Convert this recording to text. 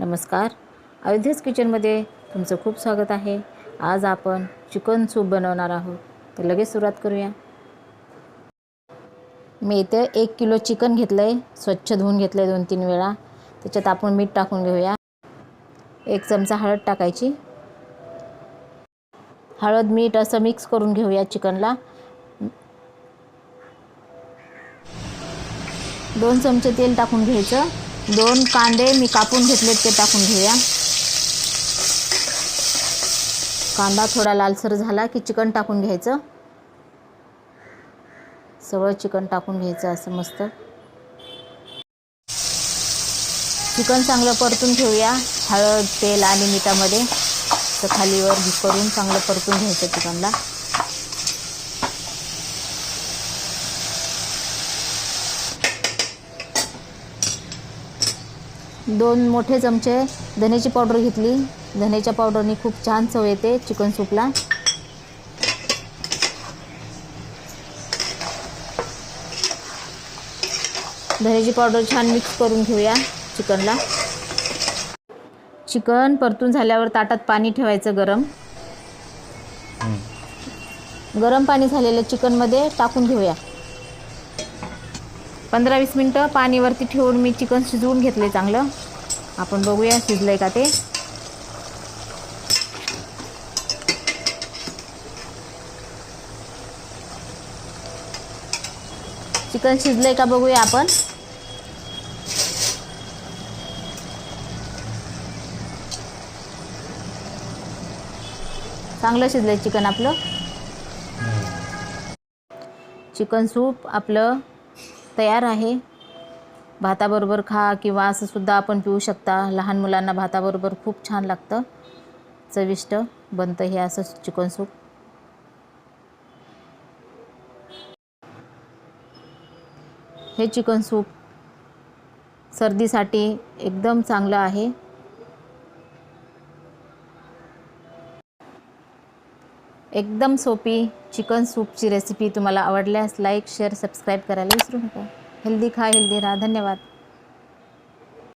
नमस्कार. अयोध्येस किचनमध्ये तुमचं खूप स्वागत आहे. आज आपण चिकन सूप बनवणार आहोत. तर लगेच सुरुवात करूया. मी इथे एक किलो चिकन घेतलं आहे स्वच्छ धुवून घेतलं आहे दोन तीन वेळा. त्याच्यात आपण मीठ टाकून घेऊया. एक चमचा हळद टाकायची. हळद मीठ असं मिक्स करून घेऊया चिकनला. दोन चमचे तेल टाकून घ्यायचं. दोन कांदे मी कापून घेतलेत ते टाकून घेऊया. कांदा थोडा लालसर झाला की चिकन टाकून घ्यायचं. सगळं चिकन टाकून घ्यायचं असं मस्त. चिकन चांगलं परतून ठेवूया हळद तेल आणि मिठामध्ये. तर खालीवर करून चांगलं परतून घ्यायचं चिकनला. दोन मोठे चमचे धनेची पावडर घेतली. धनेच्या पावडरनी खूप छान चव येते चिकन सूपला. धनेची पावडर छान मिक्स करून घेऊया चिकनला. चिकन परतून झाल्यावर ताटात पाणी ठेवायचं गरम. गरम पाणी झालेलं चिकनमध्ये टाकून घेऊया. पंधरा वीस मिनटं पाणीवरती ठेवून मी चिकन शिजवून घेतले चांगलं. आपण बघूया शिजलं आहे का ते. चिकन शिजलंय का बघूया आपण. चांगलं शिजलंय चिकन आपलं. चिकन सूप आपलं. तयार आहे. भाताबरोबर खा किंवा असं सुद्धा आपण पिऊ शकता. लहान मुलांना भाताबरोबर खूप छान लागतं. चविष्ट बनतं हे असं चिकन सूप. हे चिकन सूप सर्दीसाठी एकदम चांगलं आहे. एकदम सोपी चिकन सूपची रेसिपी तुम्हाला आवडल्यास लाईक शेअर सबस्क्राईब करायला विसरू नका. हेल्दी खा हेल्दी राहा. धन्यवाद.